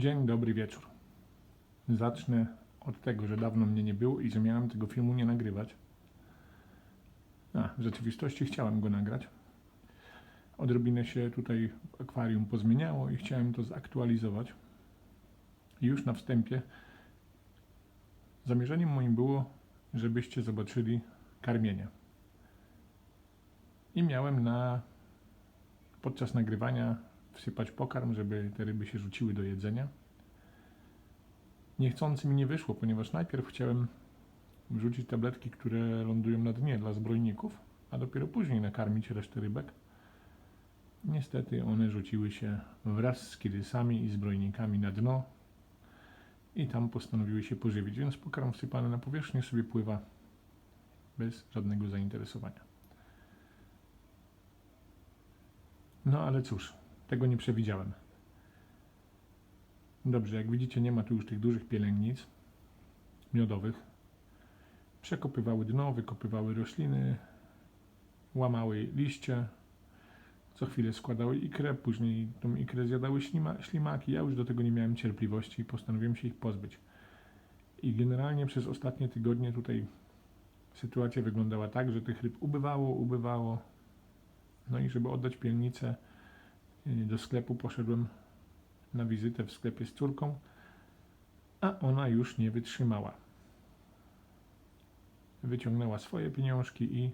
Dzień dobry wieczór. Zacznę od tego, że dawno mnie nie było i że miałem tego filmu nie nagrywać. A, w rzeczywistości chciałem go nagrać. Odrobinę się tutaj akwarium pozmieniało i chciałem to zaktualizować. I już na wstępie zamierzeniem moim było, żebyście zobaczyli karmienie. I miałem na podczas nagrywania wsypać pokarm, żeby te ryby się rzuciły do jedzenia. Niechcący mi nie wyszło, ponieważ najpierw chciałem wrzucić tabletki, które lądują na dnie dla zbrojników, a dopiero później nakarmić resztę rybek. Niestety one rzuciły się wraz z kiedycami i zbrojnikami na dno i tam postanowiły się pożywić, więc pokarm wsypany na powierzchnię sobie pływa bez żadnego zainteresowania. No ale cóż, tego nie przewidziałem. Dobrze, jak widzicie, nie ma tu już tych dużych pielęgnic miodowych. Przekopywały dno, wykopywały rośliny, łamały liście, co chwilę składały ikrę, później tą ikrę zjadały ślima, ślimaki. Ja już do tego nie miałem cierpliwości i postanowiłem się ich pozbyć. I generalnie przez ostatnie tygodnie tutaj sytuacja wyglądała tak, że tych ryb ubywało, ubywało. No i żeby oddać pielnicę do sklepu, poszedłem na wizytę w sklepie z córką, a ona już nie wytrzymała. Wyciągnęła swoje pieniążki i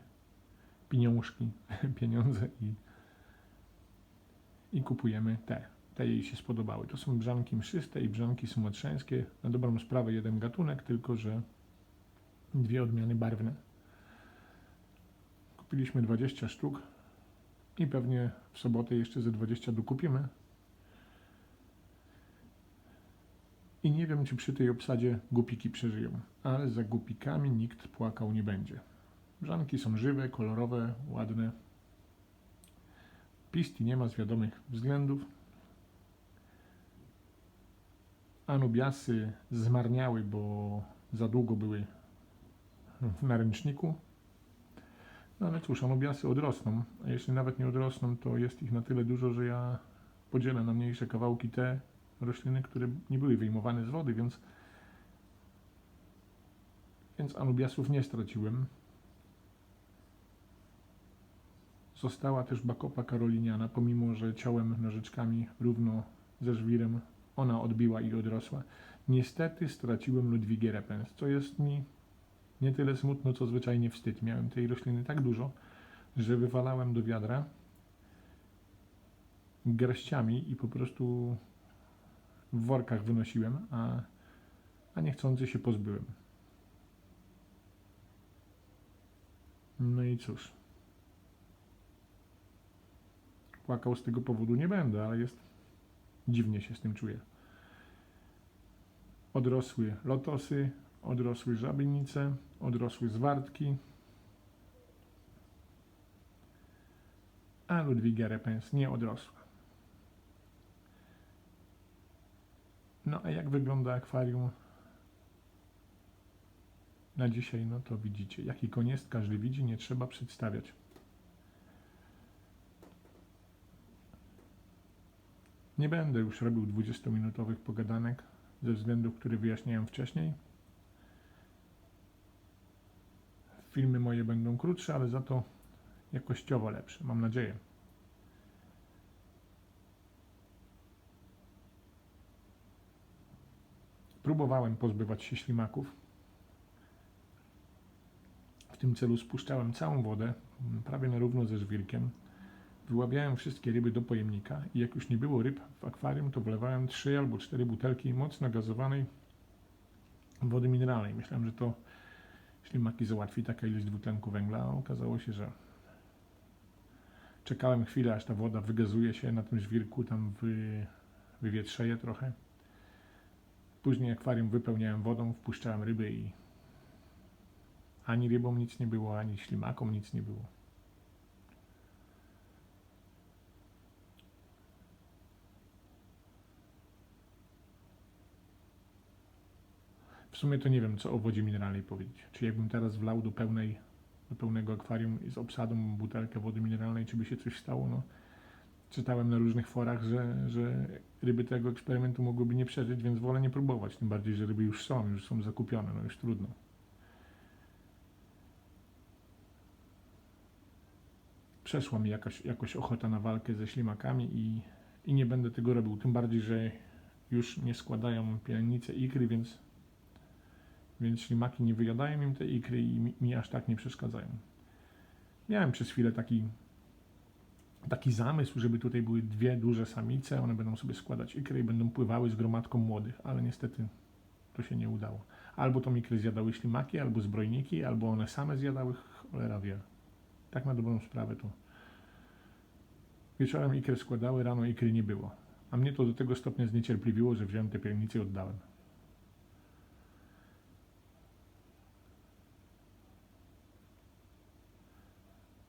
pieniążki, pieniądze i, i kupujemy te. Te jej się spodobały. To są brzanki mszyste i brzanki sumatrzańskie. Na dobrą sprawę jeden gatunek, tylko że dwie odmiany barwne. Kupiliśmy 20 sztuk i pewnie w sobotę jeszcze ze 20 dokupimy. I nie wiem, czy przy tej obsadzie gupiki przeżyją, ale za gupikami nikt płakał nie będzie. Brzanki są żywe, kolorowe, ładne. Pisti nie ma z wiadomych względów. Anubiasy zmarniały, bo za długo były w naręczniku. No ale cóż, anubiasy odrosną, a jeśli nawet nie odrosną, to jest ich na tyle dużo, że ja podzielę na mniejsze kawałki te rośliny, które nie były wyjmowane z wody, więc więc anubiasów nie straciłem. Została też bakopa karoliniana, pomimo że ciąłem nożyczkami równo ze żwirem ona odbiła i odrosła. Niestety straciłem Ludwigę repens, co jest mi nie tyle smutno, co zwyczajnie wstyd. Miałem tej rośliny tak dużo, że wywalałem do wiadra garściami i po prostu w workach wynosiłem, a, a niechcący się pozbyłem. No i cóż. Płakał z tego powodu nie będę, ale jest dziwnie się z tym czuję. Odrosły lotosy, odrosły żabienice, odrosły zwartki, a Ludwiga repens nie odrosła. No a jak wygląda akwarium na dzisiaj, no to widzicie. Jaki koniec każdy widzi, nie trzeba przedstawiać. Nie będę już robił 20-minutowych pogadanek ze względów, które wyjaśniałem wcześniej. Filmy moje będą krótsze, ale za to jakościowo lepsze, mam nadzieję. Próbowałem pozbywać się ślimaków. W tym celu spuszczałem całą wodę, prawie na równo ze żwirkiem. Wyławiałem wszystkie ryby do pojemnika i jak już nie było ryb w akwarium, to wlewałem 3 albo 4 butelki mocno gazowanej wody mineralnej. Myślałem, że to ślimaki załatwi taka ilość dwutlenku węgla, okazało się, że czekałem chwilę, aż ta woda wygazuje się na tym żwirku, tam wy, wywietrzeje trochę. Później akwarium wypełniałem wodą, wpuszczałem ryby i ani rybom nic nie było, ani ślimakom nic nie było. W sumie to nie wiem, co o wodzie mineralnej powiedzieć. Czy jakbym teraz wlał do, pełnej, do pełnego akwarium z obsadą butelkę wody mineralnej, czy by się coś stało? No, czytałem na różnych forach, że, że ryby tego eksperymentu mogłyby nie przeżyć, więc wolę nie próbować. Tym bardziej, że ryby już są, już są zakupione, no już trudno. Przeszła mi jakaś, jakoś ochota na walkę ze ślimakami i, i nie będę tego robił. Tym bardziej, że już nie składają pielęgnice ikry, więc, więc ślimaki nie wyjadają im tej ikry i mi, aż tak nie przeszkadzają. Miałem przez chwilę taki, taki zamysł, żeby tutaj były dwie duże samice, one będą sobie składać ikry i będą pływały z gromadką młodych, ale niestety to się nie udało. Albo to ikry zjadały ślimaki, albo zbrojniki, albo one same zjadały, cholera wie. Tak na dobrą sprawę to. Wieczorem ikry składały, rano ikry nie było. A mnie to do tego stopnia zniecierpliwiło, że wziąłem te pielnice i oddałem.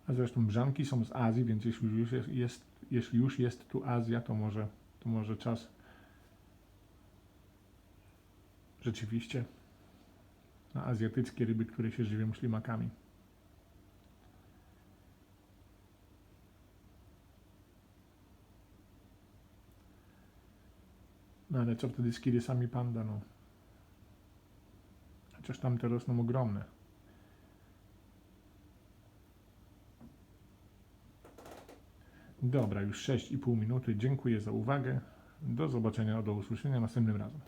A zresztą brzanki są z Azji, więc jeśli już jest, jest, jeśli już jest tu Azja, to może, to może czas rzeczywiście na azjatyckie ryby, które się żywią ślimakami. No ale co wtedy z kirysami panda, no. Chociaż tam te rosną ogromne. Dobra, już 6,5 minuty. Dziękuję za uwagę. Do zobaczenia, do usłyszenia następnym razem.